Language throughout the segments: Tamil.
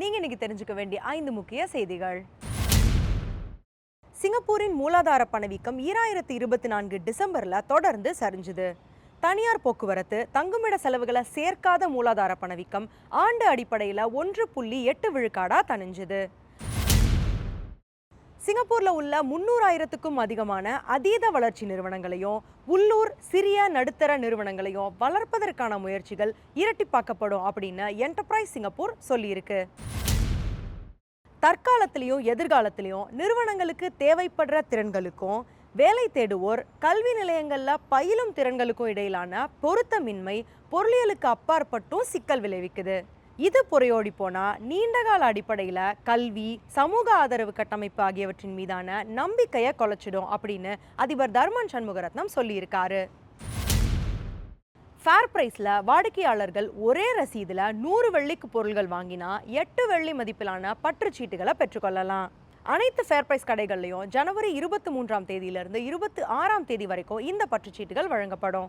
நீங்கள் இன்னைக்கு தெரிஞ்சுக்க வேண்டிய ஐந்து முக்கிய செய்திகள். சிங்கப்பூரின் மூலாதார பணவீக்கம் ஈராயிரத்தி இருபத்தி நான்கு டிசம்பரில் தொடர்ந்து சரிஞ்சுது. தனியார் போக்குவரத்து தங்குமிட செலவுகளை சேர்க்காத மூலாதார பணவீக்கம் ஆண்டு அடிப்படையில் ஒன்று புள்ளி எட்டு விழுக்காடாக தணிஞ்சுது. சிங்கப்பூரில் உள்ள முந்நூறாயிரத்துக்கும் அதிகமான அதீத வளர்ச்சி நிறுவனங்களையும் உள்ளூர் சிறிய நடுத்தர நிறுவனங்களையும் வளர்ப்பதற்கான முயற்சிகள் இரட்டிப்பாக்கப்படும் அப்படின்னு என்டர்பிரைஸ் சிங்கப்பூர் சொல்லியிருக்கு. தற்காலத்திலையும் எதிர்காலத்திலையும் நிறுவனங்களுக்கு தேவைப்படுற திறன்களுக்கும் வேலை தேடுவோர் கல்வி நிலையங்களில் பயிலும் திறன்களுக்கும் இடையிலான பொருத்தமின்மை பொருளியலுக்கு அப்பாற்பட்டும் சிக்கல் விளைவிக்குது. இது புறையோடி போனால் நீண்டகால அடிப்படையில் கல்வி சமூக ஆதரவு கட்டமைப்பு ஆகியவற்றின் மீதான நம்பிக்கையை கொலைச்சிடும் அப்படின்னு அதிபர் தர்மன் சண்முகரத்னம் சொல்லியிருக்காரு. ஃபேர் ப்ரைஸில் வாடிக்கையாளர்கள் ஒரே ரசீதில் நூறு வெள்ளிக்கு பொருள்கள் வாங்கினா எட்டு வெள்ளி மதிப்பிலான பற்றுச்சீட்டுகளை பெற்றுக்கொள்ளலாம் அனைத்து ஃபேர் ப்ரைஸ் கடைகள்லையும் ஜனவரி இருபத்தி மூன்றாம் தேதியிலிருந்து இருபத்தி ஆறாம் தேதி வரைக்கும் இந்த பற்றுச்சீட்டுகள் வழங்கப்படும்.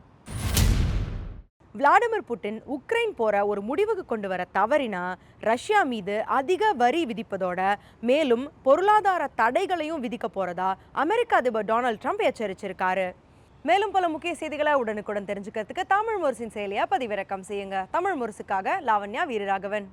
விளாடிமிர் புட்டின் உக்ரைன் போரை ஒரு முடிவுக்கு கொண்டு வர தவறினா ரஷ்யா மீது அதிக வரி விதிப்பதோட மேலும் பொருளாதார தடைகளையும் விதிக்க போறதா அமெரிக்க அதிபர் டொனால்ட் ட்ரம்ப் எச்சரிச்சிருக்காரு. மேலும் பல முக்கிய செய்திகளை உடனுக்குடன் தெரிஞ்சுக்கிறதுக்கு தமிழ் முரசின் செயலியை பதிவிறக்கம் செய்யுங்க. தமிழ் முரசுக்காக லாவண்யா வீரராகவன்.